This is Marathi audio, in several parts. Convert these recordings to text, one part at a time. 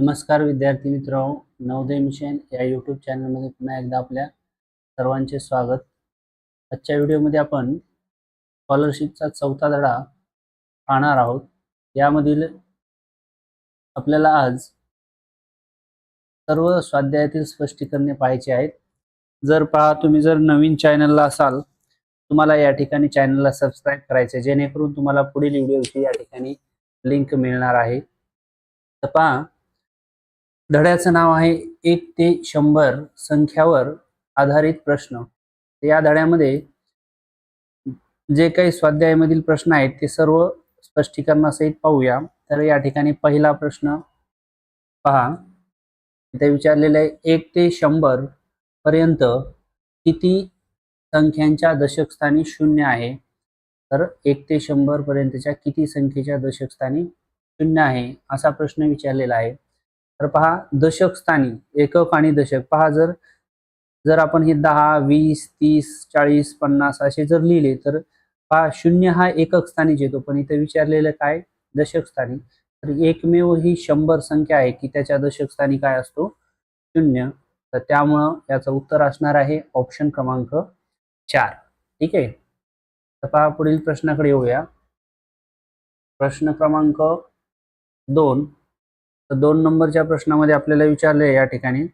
नमस्कार विद्यार्थी मित्रांनो नवोदय मिशन या यूट्यूब चॅनलमध्ये पुन्हा एकदा आपल्या सर्वांचे स्वागत. आजच्या व्हिडिओमध्ये आपण स्कॉलरशिपचा चौथा धडा पाहणार आहोत. यामधील आपल्याला आज सर्व स्वाध्यायातील स्पष्टीकरणे पाहायची आहेत. जर पहा तुम्ही जर नवीन चॅनलला असाल तुम्हाला या ठिकाणी चॅनलला सबस्क्राईब करायचे आहे, जेणेकरून तुम्हाला पुढील व्हिडिओची या ठिकाणी लिंक मिळणार आहे. तर पहा धड्याचं नाव आहे एक ते शंभर संख्यावर आधारित प्रश्न. या धड्यामध्ये जे काही स्वाध्यायामधील प्रश्न आहेत ते सर्व स्पष्टीकरणासहित पाहूया. तर या ठिकाणी पहिला प्रश्न पहा. इथे विचारलेलं आहे एक ते शंभर पर्यंत किती संख्यांच्या दशकस्थानी शून्य आहे? तर एक ते शंभर पर्यंतच्या किती संख्येच्या दशकस्थानी शून्य आहे? असा प्रश्न विचारलेला आहे. तर पहा दशक स्थानी एकक आणि दशक. पहा जर जर आपण हे दहा वीस तीस चाळीस पन्नास असे जर लिहिले तर पहा शून्य हा एकक स्थानीच येतो. पण इथे विचारलेलं काय? दशक स्थानी. तर एकमेव ही शंभर संख्या आहे की त्याच्या दशक स्थानी काय असतो? शून्य. तर त्यामुळं याचं उत्तर असणार आहे ऑप्शन क्रमांक चार. ठीक आहे? तर पहा पुढील प्रश्नाकडे येऊया. प्रश्न क्रमांक दोन. तर दोन नंबरच्या प्रश्नामध्ये आपल्याला विचारले या ठिकाणी.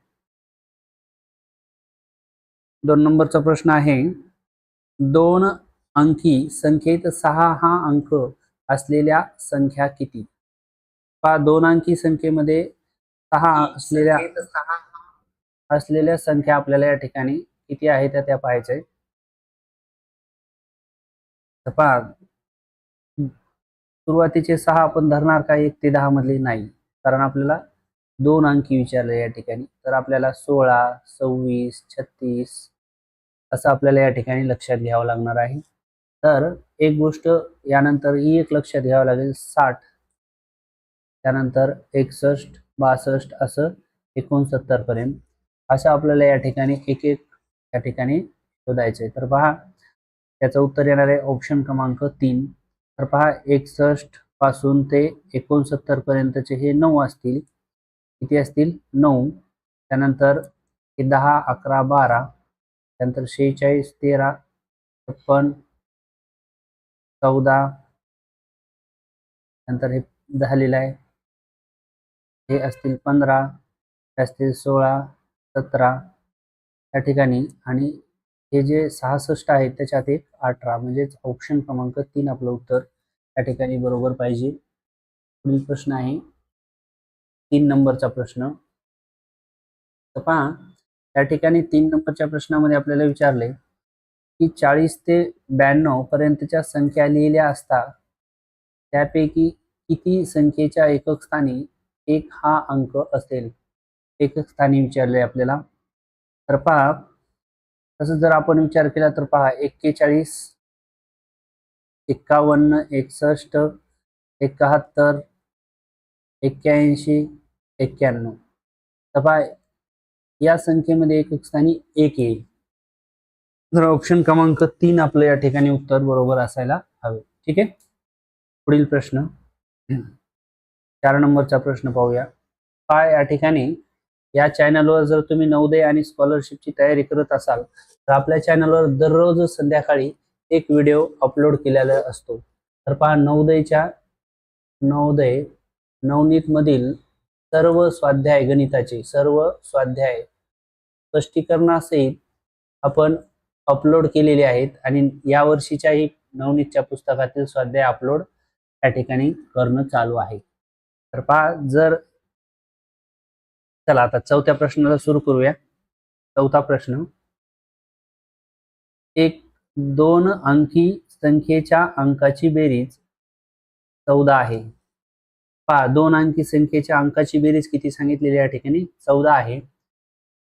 दोन नंबरचा प्रश्न आहे दोन अंकी संख्येत सहा हा अंक असलेल्या संख्या किती? पहा दोन अंकी संख्येमध्ये सहा असलेल्या असलेल्या संख्या आपल्याला या ठिकाणी किती आहे त्या त्या पाहायच्या पहा सुरुवातीचे सहा आपण धरणार का एक ते दहा मधले? नाही. कारण आपल्याला दोन अंकी विचारले या ठिकाणी. तर आपल्याला सोळा सव्वीस छत्तीस असं आपल्याला या ठिकाणी लक्षात घ्यावं लागणार आहे. तर एक गोष्ट यानंतर ही एक लक्षात घ्यावं लागेल साठ. त्यानंतर एकसष्ट बासष्ट असं एकोणसत्तर पर्यंत. असं आपल्याला या ठिकाणी एक एक या ठिकाणी शोधायचं आहे. तर पहा त्याचं उत्तर येणार आहे ऑप्शन क्रमांक तीन. तर पहा एकसष्ट पासून ते एकोणसत्तर पर्यंतचे हे नऊ असतील. किती असतील? नऊ. त्यानंतर हे दहा अकरा बारा. त्यानंतर शेहेचाळीस तेरा छप्पन चौदा. नंतर हे झालेलं आहे. हे असतील पंधरा. हे असतील सोळा सतरा. या ठिकाणी आणि हे जे सहासष्ट आहेत त्याच्यात एक अठरा. म्हणजेच ऑप्शन क्रमांक तीन आपलं उत्तर. या ठिकाणी बरोबर पाहिजे. पुढील प्रश्न आहे. तीन नंबरचा प्रश्न. तर पहा या ठिकाणी तीन नंबरच्या प्रश्नामध्ये आपल्याला विचारले की चाळीस ते ब्याण्णव पर्यंतच्या संख्या लिहिल्या असता त्यापैकी किती संख्येच्या एकक स्थानी एक हा अंक असेल? एकक स्थानी विचारले आपल्याला. तर पहा तसं जर आपण विचार केला तर पहा एक्केचाळीस एक्कावन्न एकसष्ट एकाहत्तर एक्क्याऐंशी एक्क्याण्णव. तर पहा या संख्येमध्ये एकक स्थानी एक येईल. तर ऑप्शन क्रमांक तीन आपलं या ठिकाणी उत्तर बरोबर असायला हवे. ठीक आहे? पुढील प्रश्न. चार नंबरचा प्रश्न पाहूया. पाय या ठिकाणी या चॅनलवर जर तुम्ही नवोदय आणि स्कॉलरशिपची तयारी करत असाल तर आपल्या चॅनलवर दररोज संध्याकाळी एक व्हिडिओ अपलोड केलेला असतो. तर पहा नवोदयच्या नवोदय नवनीतमधील सर्व स्वाध्याय गणिताचे सर्व स्वाध्याय स्पष्टीकरणासहित आपण अपलोड केलेले आहेत आणि यावर्षीच्याही नवनीतच्या पुस्तकातील स्वाध्याय अपलोड या ठिकाणी करणं चालू आहे. तर पहा जर चला आता चौथ्या प्रश्नाला सुरू करूया. चौथा प्रश्न. एक दोन अंकी संख्येच्या अंकाची बेरीज चौदा आहे. पहा दोन अंकी संख्येच्या अंकाची बेरीज किती सांगितलेली या ठिकाणी? चौदा आहे.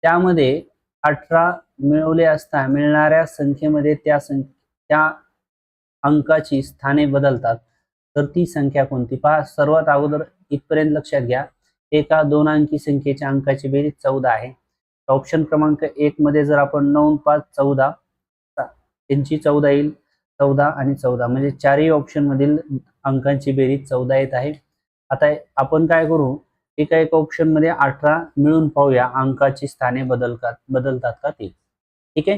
त्यामध्ये अठरा मिळवले असता मिळणाऱ्या संख्येमध्ये त्या संख्या त्या अंकाची स्थाने बदलतात. तर ती संख्या कोणती? पहा सर्वात अगोदर इथपर्यंत लक्षात घ्या. एका दोन अंकी संख्येच्या अंकाची बेरीज चौदा आहे. ऑप्शन क्रमांक एक मध्ये जर आपण नऊ पाच चौदा त्यांची चौदा येईल. चौदा आणि चौदा. म्हणजे चारही ऑप्शन मधील अंकांची बेरीज चौदा येत आहे. आता आपण काय करू? एका एका ऑप्शनमध्ये अठरा मिळून पाहूया अंकाची स्थाने बदलतात बदलतात का ते. ठीक आहे?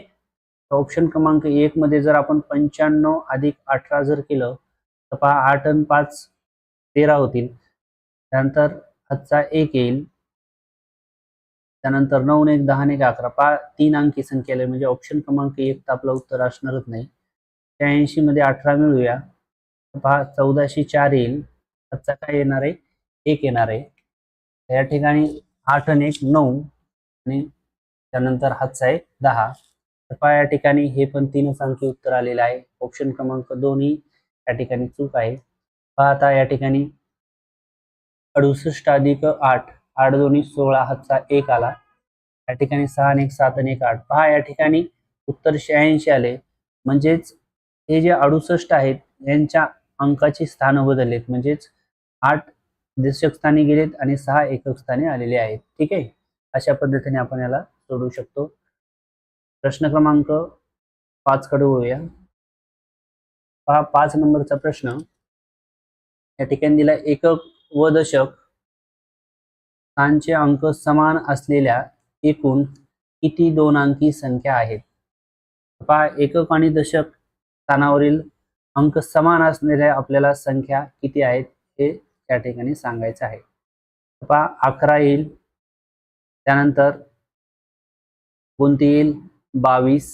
ऑप्शन क्रमांक एक मध्ये जर आपण पंच्याण्णव अधिक अठरा जर केलं तर पहा आठ आणि पाच तेरा होतील. त्यानंतर आजचा एक येईल. त्यानंतर नऊ एक दहा एक अकरा. पा तीन अंकी संख्या म्हणजे ऑप्शन क्रमांक एक तर आपलं उत्तर असणारच नाही. शहाऐंशी मध्ये अठरा मिळूया. पहा चौदाशे चार येईल. आजचा काय येणार आहे? एक येणार आहे. या ठिकाणी आठ आणि एक नऊ. आणि त्यानंतर हातचा आहे दहा. तर पहा या ठिकाणी हे पण तीनच अंकी उत्तर आलेलं आहे. ऑप्शन क्रमांक दोन ही या ठिकाणी चूक आहे. पहा आता या ठिकाणी अडुसष्ट अधिक आठ. आठ दोन्ही सोळा हातचा एक आला. या ठिकाणी सहा आणि एक सात आणि एक आठ. पहा या ठिकाणी उत्तर शहाऐंशी आले. म्हणजेच हे जे अडुसष्ट आहेत यांच्या अंकाची स्थानं बदललेत. म्हणजेच आठ दशक स्थानी गेलेत आणि सहा एकक स्थानी आलेले आहेत. ठीक आहे? अशा पद्धतीने आपण याला सोडवू शकतो. प्रश्न क्रमांक पाच कडे वळूया. पहा पाच नंबरचा प्रश्न. या ठिकाणी दिला एकक व दशक. स्थानचे अंक समान असलेल्या एकूण किती दोन अंकी संख्या आहेत? पहा एकक आणि दशक स्थानावरील अंक समान असलेल्या आपल्याला संख्या किती आहेत हे त्या ठिकाणी सांगायचं आहे. पहा अकरा येईल त्यानंतर कोणती येईल? बावीस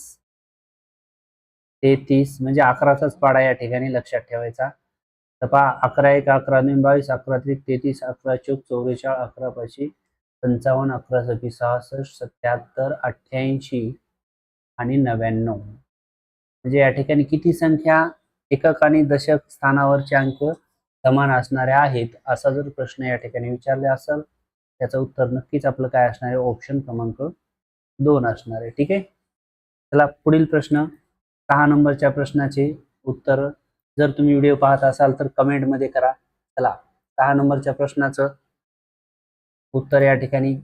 तेहतीस म्हणजे अकराचाच पाडा या ठिकाणी लक्षात ठेवायचा. तर पहा अकरा एक अकरा दोन बावीस अकरा त्रिक तेहतीस अकरा चौक चौवेचाळ अकरा पाचशे पंचावन्न अकरा सव्वीस सहासष्ट सत्याहत्तर अठ्ठ्याऐंशी आणि नव्याण्णव. म्हणजे या ठिकाणी किती संख्या एकक आणि दशक स्थानावरचे अंक समान असणारे आहेत? असा जर प्रश्न या ठिकाणी विचारले असेल त्याचं उत्तर नक्कीच आपलं काय असणार आहे? ऑप्शन क्रमांक दोन असणार आहे. ठीक आहे? चला पुढील प्रश्न. सहा नंबरच्या प्रश्नाचे उत्तर जर तुम्ही व्हिडिओ पाहत असाल तर कमेंटमध्ये करा. चला सहा नंबरच्या प्रश्नाचं उत्तर या ठिकाणी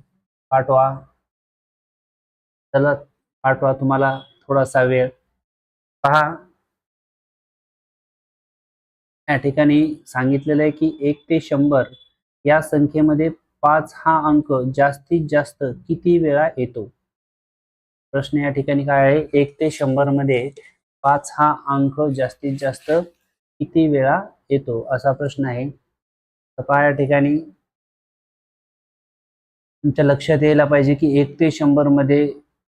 पाठवा. चला पाठवा तुम्हाला थोडासा वेळ. पहा. या ठिकाणी सांगितलेलं आहे की एक ते शंभर या संख्येमध्ये पाच हा अंक जास्तीत जास्त किती वेळा येतो? प्रश्न या ठिकाणी काय आहे? एक ते शंभरमध्ये पाच हा अंक जास्तीत जास्त किती वेळा येतो असा प्रश्न आहे. तर पहा या ठिकाणी तुमच्या लक्षात यायला पाहिजे की एक ते शंभरमध्ये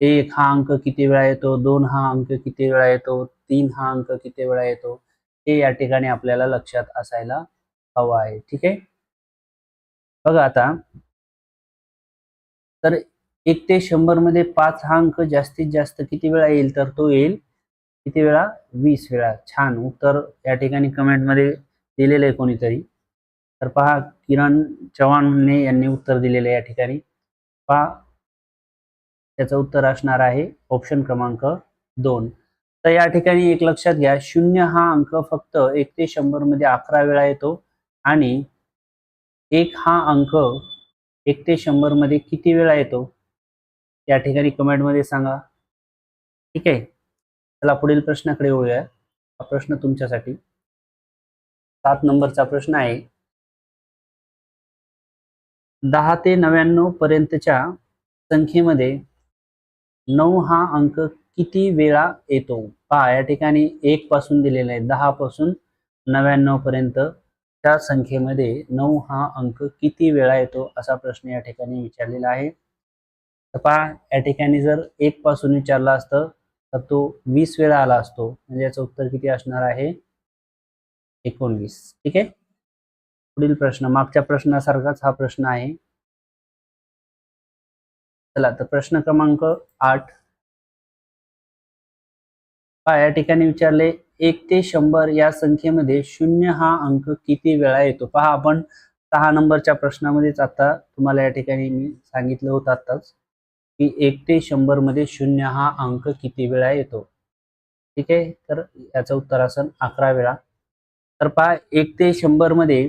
एक हा अंक किती वेळा येतो दोन हा अंक किती वेळा येतो तीन हा अंक किती वेळा येतो हे या ठिकाणी आपल्याला लक्षात असायला हवं आहे. ठीक आहे? बघा आता. तर एक ते शंभरमध्ये पाच हा अंक जास्तीत जास्त किती वेळा येईल? तर तो येईल किती वेळा? वीस वेळा. छान. उत्तर या ठिकाणी कमेंटमध्ये दिलेलं आहे कोणीतरी. तर पहा किरण चव्हाणने यांनी उत्तर दिलेलं आहे या ठिकाणी. पहा त्याचं उत्तर असणार आहे ऑप्शन क्रमांक दोन. तर या ठिकाणी एक लक्षात घ्या शून्य हा अंक फक्त एक ते शंभरमध्ये अकरा वेळा येतो आणि एक हा अंक एक ते शंभरमध्ये किती वेळा येतो? या ठिकाणी कमेंटमध्ये सांगा. ठीक आहे? चला पुढील प्रश्नाकडे वळूया हा प्रश्न तुमच्यासाठी. सात नंबरचा प्रश्न आहे. दहा ते नव्याण्णव पर्यंतच्या संख्येमध्ये नऊ हा अंक किती वेळा येतो? पहा या ठिकाणी एक पासून दिलेला आहे. दहा पासून नव्याण्णव पर्यंत त्या संख्येमध्ये नऊ हा अंक किती वेळा येतो? असा प्रश्न या ठिकाणी विचारलेला आहे. तर पहा या ठिकाणी जर एक पासून विचारला असतं तर तो वीस वेळा आला असतो. म्हणजे याचं उत्तर किती असणार आहे? एकोणवीस. ठीक आहे? पुढील प्रश्न मागच्या प्रश्नासारखाच हा प्रश्न आहे. चला तर प्रश्न क्रमांक आठ. पहा या ठिकाणी विचारले एक ते शंभर या संख्येमध्ये शून्य हा अंक किती वेळा येतो? पहा आपण सहा नंबरच्या प्रश्नामध्येच आता तुम्हाला या ठिकाणी मी सांगितलं होतं आताच की एक ते शंभरमध्ये शून्य हा अंक किती वेळा येतो? ठीक आहे? तर याचं उत्तर असेल अकरा वेळा. तर पहा एक ते शंभरमध्ये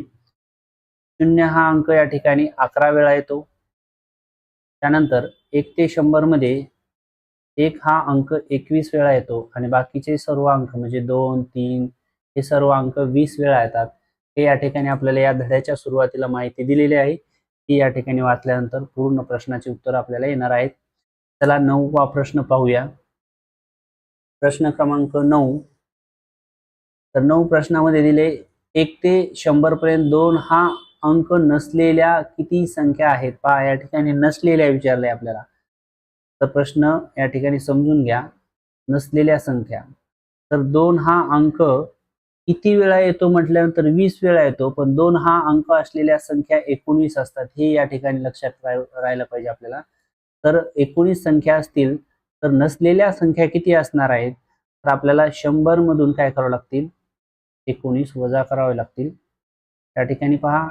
शून्य हा अंक या ठिकाणी अकरा वेळा येतो. त्यानंतर एक ते शंभरमध्ये एक हा अंक एकवीस वेळा येतो आणि बाकीचे सर्व अंक म्हणजे दोन तीन हे सर्व अंक वीस वेळा येतात. हे या ठिकाणी आपल्याला या धड्याच्या सुरुवातीला माहिती दिलेली आहे. ती या ठिकाणी वाचल्यानंतर पूर्ण प्रश्नाचे उत्तर आपल्याला येणार आहेत. चला नववा प्रश्न पाहूया. प्रश्न क्रमांक नऊ. तर नऊ प्रश्नामध्ये दिले एक ते शंभर पर्यंत दोन हा अंक नसलेल्या किती संख्या आहेत? पहा या ठिकाणी नसलेल्या विचारलंय आपल्याला. तर प्रश्न या ठिकाणी समजून घ्या. नसलेल्या संख्या. तर दोन हा अंक किती वेळा येतो म्हटल्यानंतर वीस वेळा येतो पण दोन हा अंक असलेल्या संख्या एकोणीस असतात हे या ठिकाणी लक्षात राहायला पाहिजे आपल्याला. तर एकोणीस संख्या असतील तर नसलेल्या संख्या किती असणार आहेत? तर आपल्याला शंभर मधून काय करावं लागतील? एकोणीस वजा करावे लागतील. त्या ठिकाणी पहा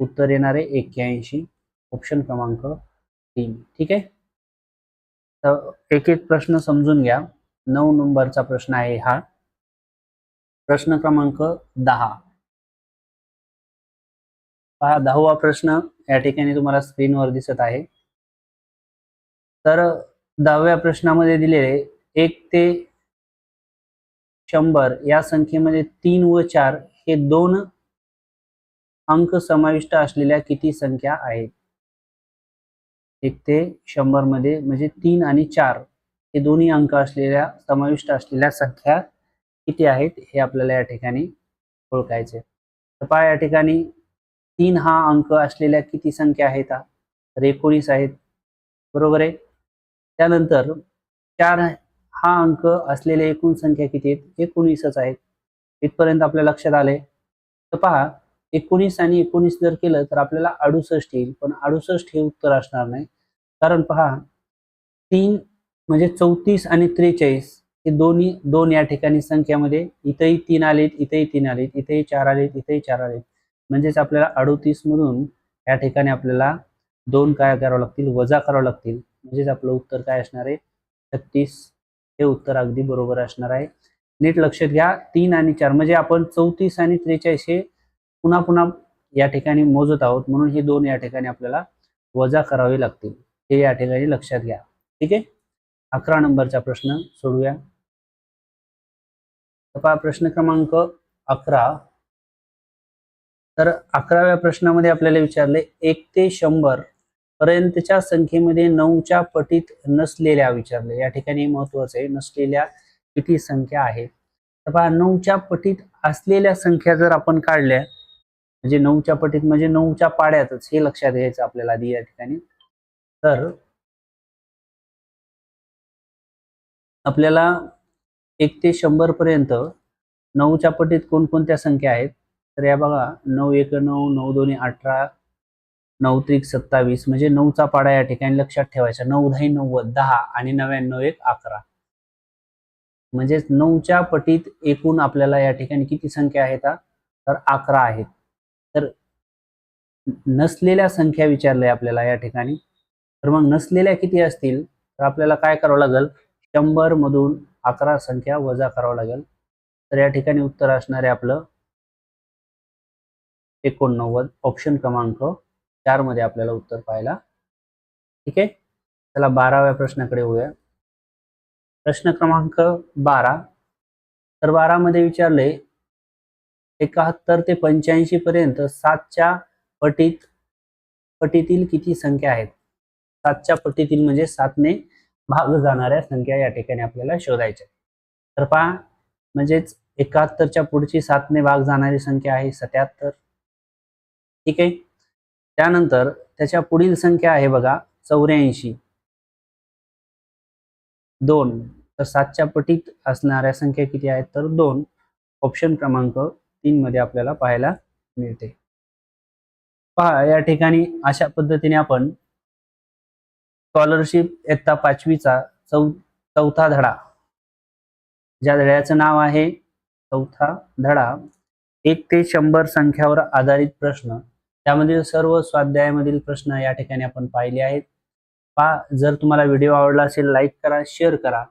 उत्तर येणारे एक्क्याऐंशी. ऑप्शन क्रमांक तीन. ठीक आहे? तर एक एक प्रश्न समजून घ्या. नऊ नंबरचा प्रश्न आहे हा. प्रश्न क्रमांक दहा. पहा दहावा प्रश्न या ठिकाणी तुम्हाला स्क्रीनवर दिसत आहे. तर दहाव्या प्रश्नामध्ये दिलेले एक ते शंभर या संख्येमध्ये तीन व चार हे दोन अंक समाविष्ट असलेल्या किती संख्या आहेत? एक ते शंभरमध्ये म्हणजे तीन आणि चार हे दोन्ही अंक असलेल्या समाविष्ट असलेल्या संख्या किती आहेत हे आपल्याला या ठिकाणी ओळखायचे तर पहा या ठिकाणी तीन हा अंक असलेल्या किती संख्या आहेत तर एकोणीस आहेत. बरोबर आहे? त्यानंतर चार हा अंक असलेल्या एकूण संख्या किती आहेत? एकोणीसच आहेत. इथपर्यंत आपल्या लक्षात आले तर पहा एकोणीस आणि एकोणीस जर केलं तर आपल्याला अडुसष्ट येईल. पण अडुसष्ट हे उत्तर असणार नाही. कारण पहा तीन म्हणजे चौतीस आणि त्रेचाळीस हे दोन्ही दोन या ठिकाणी संख्यामध्ये इथंही तीन आलेत इथेही तीन आलेत इथेही चार आलेत इथेही चार आलेत. म्हणजेच आपल्याला अडोतीस मधून या ठिकाणी आपल्याला दोन काय करावं लागतील? वजा करावं लागतील. म्हणजेच आपलं उत्तर काय असणार आहे? छत्तीस. हे उत्तर अगदी बरोबर असणार आहे. नीट लक्षात घ्या तीन आणि चार. म्हणजे आपण चौतीस आणि त्रेचाळीस हे पुन्हा पुन्हा या ठिकाणी मोजत आहोत. म्हणून हे दोन या ठिकाणी आपल्याला वजा करावे लागतील. हे या ठिकाणी लक्षात घ्या. ठीक आहे? अकरा नंबरचा प्रश्न सोडूया. तर पहा प्रश्न क्रमांक अकरा. तर अकराव्या प्रश्नामध्ये आपल्याला विचारले एक ते शंभर पर्यंतच्या संख्येमध्ये नऊच्या पटीत नसलेल्या विचारले. या ठिकाणी महत्वाचं आहे नसलेल्या किती संख्या आहे. तर पहा नऊच्या पटीत असलेल्या संख्या जर आपण काढल्या म्हणजे नऊच्या पटीत म्हणजे नऊच्या पाड्यातच हे लक्षात घ्यायचं आपल्याला आधी या ठिकाणी. तर आपल्याला एक ते शंभर पर्यंत नऊच्या पटीत कोणकोणत्या संख्या आहेत? तर या बघा नऊ एक नऊ नऊ दोन्ही अठरा नऊ त्रिक सत्तावीस म्हणजे नऊचा पाडा या ठिकाणी लक्षात ठेवायचा. नऊ दहा नव्वद दहा आणि नव्याण्णव एक अकरा. म्हणजेच नऊच्या पटीत एकूण आपल्याला या ठिकाणी किती संख्या आहेत तर अकरा आहेत. तर नसलेल्या संख्या विचारल्या आपल्याला या ठिकाणी. तर मग नसलेल्या किती असतील? तर आपल्याला काय करावं लागेल? शंभर मधून अकरा संख्या वजा करावं लागेल. तर या ठिकाणी उत्तर असणार आहे आपलं एकोणनव्वद ऑप्शन क्रमांक चारमध्ये आपल्याला उत्तर पाहायला ठीक आहे? चला बाराव्या प्रश्नाकडे होऊया प्रश्न क्रमांक बारा. तर बारा मध्ये विचारले एकाहत्तर ते पंच्याऐंशी पर्यंत सातच्या पटीत पटीतील किती संख्या आहेत? सातच्या पटीतील म्हणजे सातने भाग जाणाऱ्या संख्या या ठिकाणी आपल्याला शोधायच्या तर पहा म्हणजेच एकाहत्तरच्या पुढची सातने भाग जाणारी संख्या आहे सत्याहत्तर. ठीक आहे? त्यानंतर त्याच्या पुढील संख्या आहे बघा चौऱ्याऐंशी. दोन. तर सातच्या पटीत असणाऱ्या संख्या किती आहेत? तर दोन. ऑप्शन क्रमांक तीन मध्ये आपल्याला पाहायला मिळते. पहा या ठिकाणी अशा पद्धतीने आपण स्कॉलरशिप इयत्ता पाचवीचा चौ चौथा धडा. ज्या धड्याचं नाव आहे चौथा धडा एक ते शंभर संख्यावर आधारित प्रश्न. त्यामधील सर्व स्वाध्यायामधील प्रश्न या ठिकाणी आपण पाहिले आहेत. पा जर तुम्हाला व्हिडिओ आवडला असेल लाईक करा शेअर करा.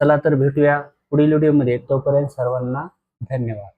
चला तर भेटूया पुढील व्हिडिओमध्ये. तोपर्यंत सर्वांना धन्यवाद.